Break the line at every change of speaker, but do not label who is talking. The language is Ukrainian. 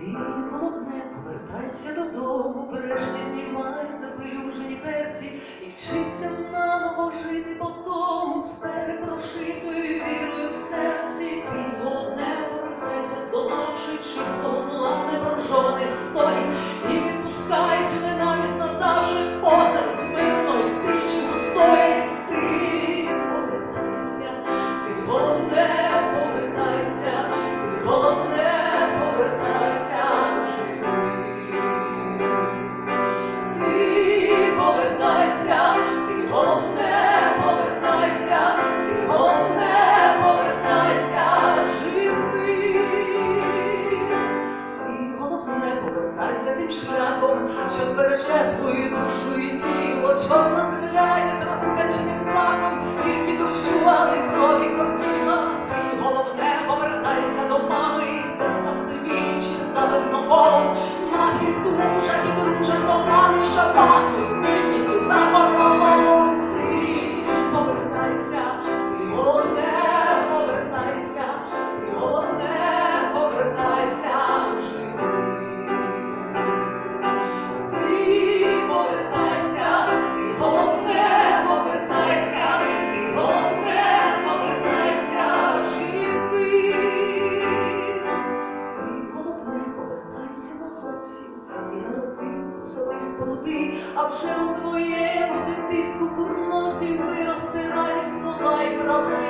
Ти, головне, повертайся додому бережи. що збереже твою душу і тіло, чорна земля із розпеченим планом, тільки душу, а не крові хотіла.
Ти головне повертайся до мами, десь там сивічі за винноголом, матір дружа і
дружа. споруди, а вже у твоєму дитиську курносі виросте радість нова
й правди.